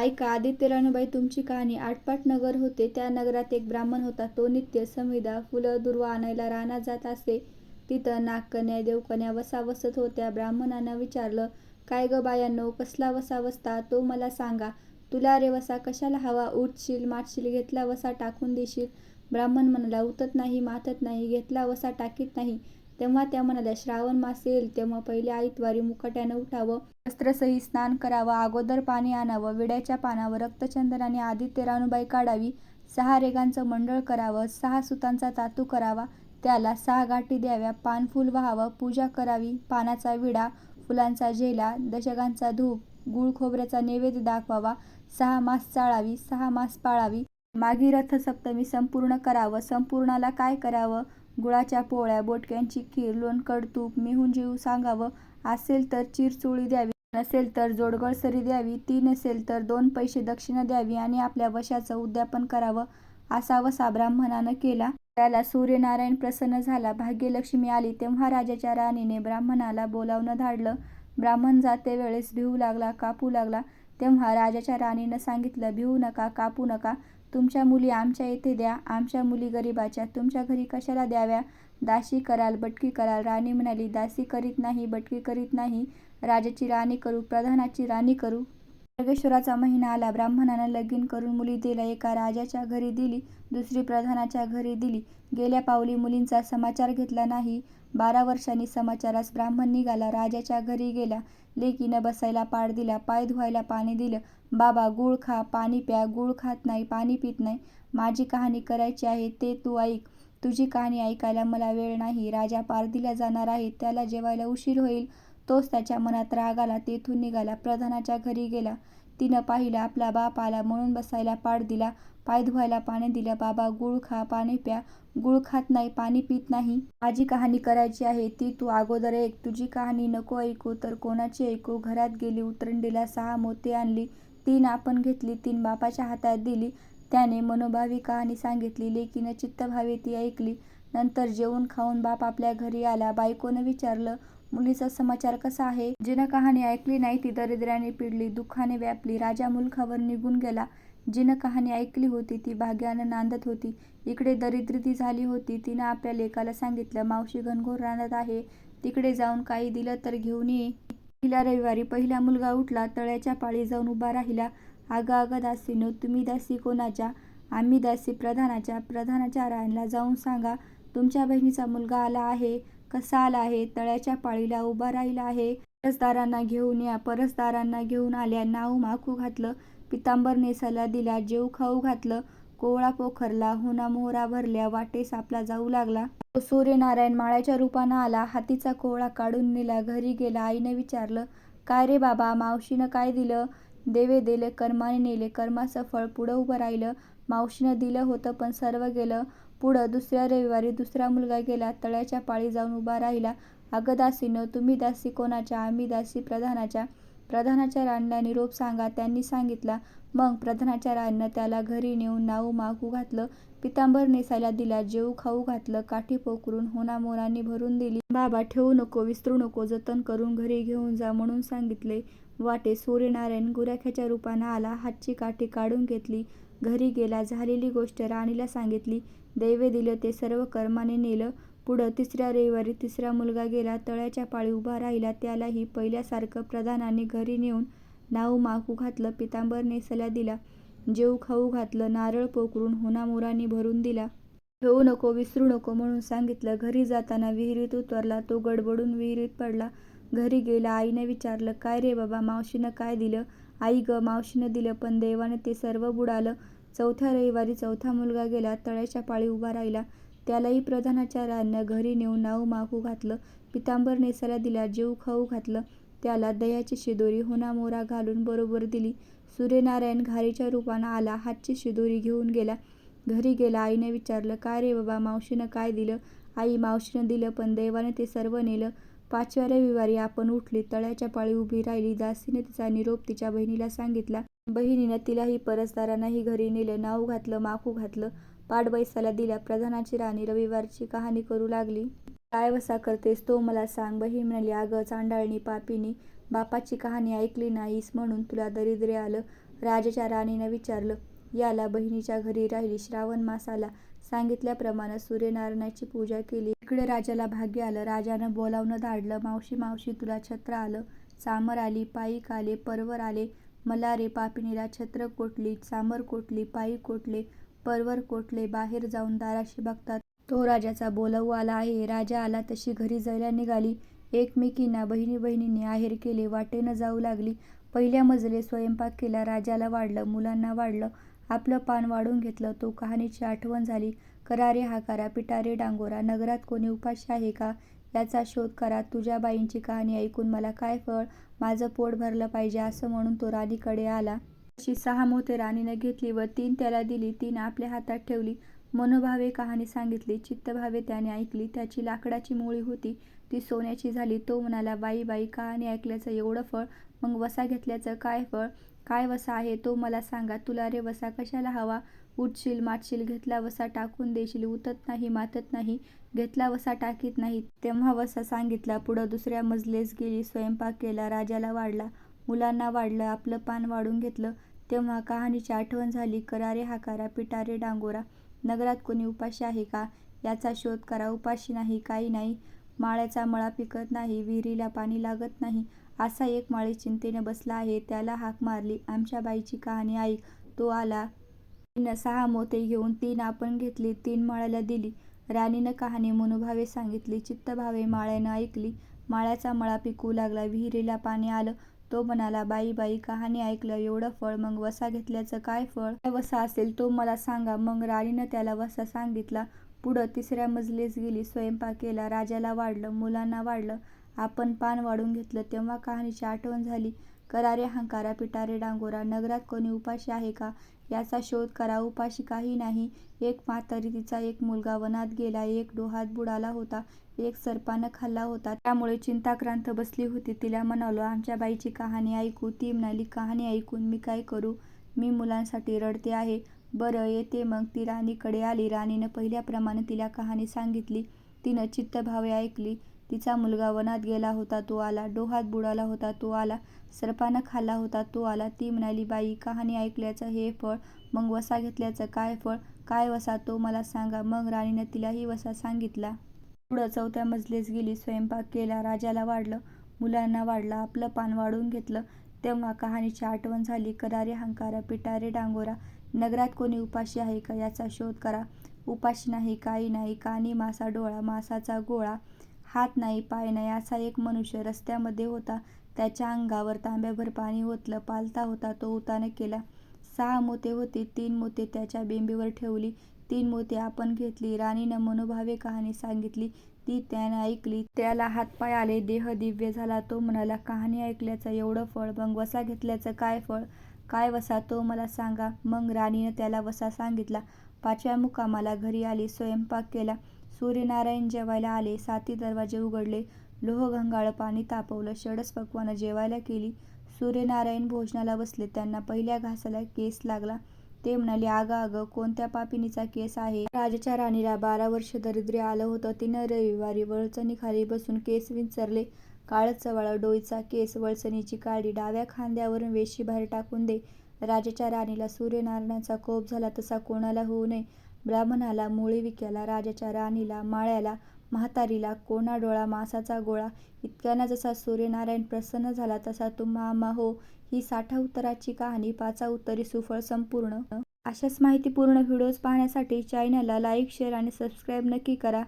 ऐका आदित्य रानूबाई तुमची कहाणी आटपाट नगर होते. त्या नगरात एक ब्राह्मण होता. तो नित्य समिधा फुलं दुर्वा आणायला रानात जात असे. तिथं नागकन्या देवकन्या वसा वसत होत्या. ब्राह्मणानं विचारलं काय ग बायांनो कसला वसा वसता तो मला सांगा. तुला रे वसा कशाला हवा? उठशील माटशील घेतला वसा टाकून देशील? ब्राह्मण म्हणाला उतत नाही मातत नाही घेतला वसा टाकीत नाही. तेव्हा त्या म्हणाल्या श्रावण मास येईल तेव्हा पहिल्या आईतवारी मुकाट्यानं उठावं वस्त्रसही स्नान करावं अगोदर पाणी आणावं विड्याच्या पानावर रक्तचंदनाने आदित्य रानूबाई काढावी सहा रेगांचं मंडळ करावं सहा सुतांचा तातू करावा त्याला सहा गाठी द्याव्या पान फुल व्हावं पूजा करावी पानाचा विडा फुलांचा झेला दशकांचा धूप गुळ खोबऱ्याचा नैवेद्य दाखवावा सहा मास चाळावी सहा मास पाळावी मागी रथसप्तमी संपूर्ण करावं संपूर्णाला काय करावं गुळाच्या पोळ्या बोटक्यांची खीर लोणकड तूप मिहून जीव सांगावं. असेल तर चिरचोळी द्यावी. नसेल तर जोडगळ सरी द्यावी. ती नसेल तर दोन पैसे दक्षिणा द्यावी आणि आपल्या वशाचं उद्यापन करावं असा वसा ब्राह्मणानं केला. त्याला सूर्यनारायण प्रसन्न झाला. भाग्यलक्ष्मी आली तेव्हा राजाच्या राणीने ब्राह्मणाला बोलावणं धाडलं. ब्राह्मण जाते वेळेस भिवू लागला कापू लागला. तेव्हा राजाच्या राणीनं सांगितलं भिवू नका कापू नका. तुमच्या मुली आमच्या येथे द्या आमच्या मुली गरिबाच्या तुमच्या घरी कशाला द्याव्या? दासी कराल बटकी कराल. राणी म्हणाली दासी करीत नाही बटकी करीत नाही. राजाची राणी करू प्रधानाची राणी करू. योगेश्वराचा महिना आला. ब्राह्मणांना लगीन करून मुली दिल्या. एका राजाच्या घरी दिली. दुसरी प्रधानाच्या घरी दिली. गेल्या पावली मुलींचा समाचार घेतला नाही. बारा वर्षांनी समाचारास ब्राह्मण निघाला. राजाच्या घरी गेला. लेकीनं बसायला पाड दिला. पाय धुवायला पाणी दिलं. बाबा गुळ खा. पाणी प्या. गुळ खात नाही. पाणी पित नाही. माझी कहाणी करायची आहे ते तू ऐक. तुझी कहाणी ऐकायला मला वेळ नाही. राजा पारधीला जाणार आहे. त्याला जेवायला उशीर होईल. तोच त्याच्या मनात राग आला तेथून निघाला प्रधानाच्या घरी गेला. तिनं पाहिलं आपला बाप आला म्हणून बसायला पाड दिला पाय धुवायला पाणी दिलं बाबा गुळ खा पाणी प्या. गुळ खात नाही पाणी पित नाही. माझी कहाणी करायची आहे ती तू अगोदर ऐक. तुझी कहाणी नको ऐकू तर कोणाची ऐकू? घरात गेली उतरंडीला सहा मोती आणली. तीन आपण घेतली तीन बापाच्या हातात दिली. त्याने मनोभावी कहाणी सांगितली लेकीनं चित्तभावी ती ऐकली. नंतर जेवून खाऊन बाप आपल्या घरी आला. बायकोनं विचारलं मुलीचा समाचार कसा आहे? जिनं कहाणी ऐकली नाही ती दरिद्र्याने पिडली दुःखाने व्यापली. राजा मुलखावर निघून गेला. जिनं कहाणी ऐकली होती ती भाग्यानं नांदत होती. इकडे दरिद्री झाली होती. तिनं आपल्या लेकाला सांगितलं मावशी घनघोर राहत आहे. तिकडे जाऊन काही दिलं तर घेऊन ये. पहिल्या रविवारी पहिला मुलगा उठला तळ्याच्या पाळी जाऊन उभा राहिला. आगा आगा दासीनो तुम्ही दासी कोणाच्या? आम्ही दासी प्रधानाच्या. प्रधानाच्या राणीला जाऊन सांगा तुमच्या बहिणीचा मुलगा आला आहे. कसा आला आहे तळ्याच्या पाळीला उभा राहिला आहे. परसदारांना घेऊन या परसदारांना घेऊन आल्या नाव माखू घातलं पितांबर नेसाला दिला जेव खाऊ घातलं कोवळा पोखरला हुना मोहरा भरल्या वाटे सापला जाऊ लागला. तो सूर्यनारायण माळ्याच्या रूपानं आला हातीचा कोवळा काढून नेला घरी गेला आईनं विचारलं काय रे बाबा मावशीनं काय दिलं? देवे दिले कर्माने नेले कर्माचं फळ पुढं उभं राहिलं मावशीनं दिलं होतं पण सर्व गेलं पुढं दुसऱ्या रविवारी दुसरा मुलगा गेला तळ्याच्या पाळी जाऊन उभा राहिला. अगदासीनं तुम्ही दासी कोणाच्या? आम्ही दासी प्रधानाच्या. प्रधानाच्या राणीला निरोप सांगा त्यांनी सांगितला. मग प्रधानाच्या राणीनं त्याला घरी नेऊन नाऊ मागू घातलं. पितांबर नेसायला दिला जेऊ खाऊ घातलं काठी पोखरून, होनामोनांनी भरून दिली. बाबा ठेवू नको विसरू नको जतन करून घरी घेऊन जा म्हणून सांगितले. वाटे सूर्यनारायण गुराख्याच्या रूपानं आला हातची काठी काढून घेतली. घरी गेला झालेली गोष्ट राणीला सांगितली. दैवे दिलं ते सर्व कर्माने नेलं. पुढं तिसऱ्या रविवारी तिसरा मुलगा गेला तळ्याच्या पाळी उभा राहिला त्यालाही पहिल्यासारखं प्रधानाने घरी नेऊन नाऊ माकू घातलं पितांबरने सल्या दिला. जेऊ खाऊ घातलं नारळ पोकरून होनामोरांनी भरून दिला. ठेवू नको विसरू नको म्हणून सांगितलं. घरी जाताना विहिरीत उतरला तो गडबडून विहिरीत पडला. घरी गेला आईने विचारलं काय रे बाबा मावशीनं काय दिलं? आई ग मावशीनं दिलं पण देवाने ते सर्व बुडालं. चौथ्या रविवारी चौथा मुलगा गेला तळ्याच्या पाळी उभा राहिला. त्यालाही प्रधानाचार्यांना घरी नेऊन नाऊ मागू घातलं. पितांबर नेसायला दिला जीव खाऊ घातलं. त्याला दह्याची शिदोरी होनामोरा घालून बरोबर दिली. सूर्यनारायण घारीच्या रूपानं आला हातची शिदोरी घेऊन गेला. घरी गेला आईने विचारलं काय रे बाबा मावशीनं काय दिलं? आई मावशीनं दिलं पण देवाने ते सर्व नेलं. पाचव्या रविवारी आपण उठली तळ्याच्या पाळी उभी राहिली. दासीने तिचा निरोप तिच्या बहिणीला सांगितला. बहिणीनं तिलाही परसदारांनाही घरी नेलं नाव घातलं माखू घातलं पाठ दिल्या दिला प्रधानाची राणी रविवारची कहाणी करू लागली काय वसा करतेस तो मला सांग बहीण म्हणाली अगं चांडाळणी पापीनी बापाची कहाणी ऐकली नाहीस म्हणून तुला दरिद्रे आलं राजाच्या राणीनं विचारलं. याला बहिणीच्या घरी राहिली. श्रावण मास आला. सांगितल्याप्रमाणं सूर्यनारायणाची पूजा केली. इकडे राजाला भाग्य आलं. राजानं बोलावणं धाडलं. मावशी मावशी तुला छत्र आलं. चामर आली. पाईक आले. परवर आले. मल्हारे पापिणीला छत्र चामरकोटली चामर कोठली. पाईक परवर बाहेर जाऊन दाराशी बघतात. तो राजाचा बोलावूवाला आहे. राजा आला तशी घरी जायला निघाली. एकमेकींना बहिणी बहिणींनी आहेर केले. वाटेनं जाऊ लागली. पहिल्या मजले स्वयंपाक केला. राजाला वाढलं. मुलांना वाढलं. आपलं पान वाढून घेतलं. तो कहाणीची आठवण झाली. करारे हाकारा. पिटारे डांगोरा. नगरात कोणी उपाशी आहे का? याचा शोध करा. तुझ्या बाईंची कहाणी ऐकून मला काय फळ? माझं पोट भरलं पाहिजे असं म्हणून तो राणीकडे आला. अशी सहा मोती राणीनं घेतली व तीन त्याला दिली. तीन आपल्या हातात ठेवली. मनोभावे कहाणी सांगितली. चित्तभावे त्याने ऐकली. त्याची लाकडाची मुळी होती ती सोन्याची झाली. तो म्हणाला बाई बाई कहाणी ऐकल्याचं एवढं फळ, मग वसा घेतल्याचं काय फळ? काय वसा आहे तो मला सांगा. तुला रे वसा कशाला हवा? उठशील माटशील घेतला वसा टाकून देशील. उतत नाही मातत नाही घेतला वसा टाकीत नाही. तेव्हा वसा सांगितला. पुढं दुसऱ्या मजलेस गेली. स्वयंपाक केला. राजाला वाढला. मुलांना वाढलं. आपलं पान वाढून घेतलं. तेव्हा कहाणीची आठवण झाली. करा रे हाकारा. पिटा रे डांगोरा. नगरात कोणी उपाशी आहे का? याचा शोध करा. उपाशी नाही काही नाही. माळ्याचा मळा पिकत नाही. विहिरीला पाणी लागत नाही. असा एक माळी चिंतेनं बसला आहे. त्याला हाक मारली. आमच्या बाईची कहाणी ऐक. तो आला. तिनं सहा मोती घेऊन तीन आपण घेतली. तीन माळ्याला दिली. राणीनं कहाणी मनोभावे सांगितली. चित्तभावे माळ्यानं ऐकली. माळ्याचा मळा पिकू लागला. विहिरीला पाणी आलं. तो म्हणाला बाई बाई कहाणी ऐकलं एवढं फळ, मग वसा घेतल्याचं काय फळ? काय वसा असेल तो मला सांगा. मग राणीनं त्याला वसा सांगितला. पुढं तिसऱ्या मजलेस गेली. स्वयंपाक केला. राजाला वाढलं. मुलांना वाढलं. आपण पान वाढून घेतलं. तेव्हा कहाणीची आठवण झाली. करारे रे पिटारे डांगोरा. नगरात कोणी उपाशी आहे का? याचा शोध करा. उपाशी काही नाही. एक म्हातारी तिचा एक मुलगा वनात गेला. एक डोहात बुडाला होता. एक सर्पानं खाल्ला होता. त्यामुळे चिंताक्रांत बसली होती. तिला म्हणालो आमच्या बाईची कहाणी ऐकू. ती म्हणाली कहाणी ऐकून मी काय करू? मी मुलांसाठी रडते आहे. बरं येते मग. ती राणीकडे आली. राणीनं पहिल्याप्रमाणं तिला कहाणी सांगितली. तिनं चित्तभावे ऐकली. तिचा मुलगा वनात गेला होता तो आला. डोहात बुडाला होता तो आला. सर्पानं खाल्ला होता तो आला. ती म्हणाली बाई कहाणी ऐकल्याचं हे फळ, मग वसा घेतल्याचं काय फळ? काय वसा तो मला सांगा. मग राणीनं तिलाही वसा सांगितला. पुढं चौथ्या मजलेस गेली. स्वयंपाक केला. राजाला वाढलं. मुलांना वाढलं. आपलं पान वाढून घेतलं. तेव्हा कहाणीची आठवण झाली. करारे हंकारा पिटारे डांगोरा. नगरात कोणी उपाशी आहे का? याचा शोध करा. उपाशी नाही काही नाही. कानी मासा डोळा. मासाचा गोळा. हात नाही पाय नाही. असा एक मनुष्य रस्त्यामध्ये होता. त्याच्या अंगावर तांब्याभर पाणी ओतलं. पालता होता तो उतानं केला. सहा मोती होती. तीन मोती त्याच्या बेंबीवर ठेवली. तीन मोते आपण घेतली. राणीनं मनोभावे कहाणी सांगितली. ती त्यानं ऐकली. त्याला हातपाय आले. देह दिव्य झाला. तो म्हणाला कहाणी ऐकल्याचं एवढं फळ, मग वसा घेतल्याचं काय फळ? काय वसा तो मला सांगा. मग राणीनं त्याला वसा सांगितला. पाचव्या मुकामाला घरी आली. स्वयंपाक केला. सूर्यनारायण जेवायला आले. साती दरवाजे उघडले. लोहगंगाळ पाणी तापवलं. षडस पक्वानं जेवायला केली. सूर्यनारायण भोजनाला बसले. त्यांना पहिल्या घासाला केस लागला. ते म्हणाले अगं अगं कोणत्या पापिनीचा केस आहे? राजाच्या राणीला बारा वर्ष दारिद्र्य आलं होतं. तिनं रविवारी वळचणीखाली बसून केस विंचरले. काळचवाळ डोईचा केस. वळचणीची काडी. डाव्या खांद्यावरून वेशी बाहेर टाकून दे. राजाच्या राणीला सूर्यनारायणाचा कोप झाला तसा कोणाला होऊ नये. ब्राह्मणाला, मोळी विक्याला, राजाच्या राणीला, माळ्याला, म्हातारीला, कोणा डोळा, मासाचा गोळा इतक्याना जसा सूर्यनारायण प्रसन्न झाला तसा तुम्हा आम्हा हो. ही साठा उत्तराची कहाणी पाचा उत्तरी सुफळ संपूर्ण. अशाच माहितीपूर्ण व्हिडिओज पाहण्यासाठी चॅनलला लाईक, शेअर आणि सबस्क्राईब नक्की करा.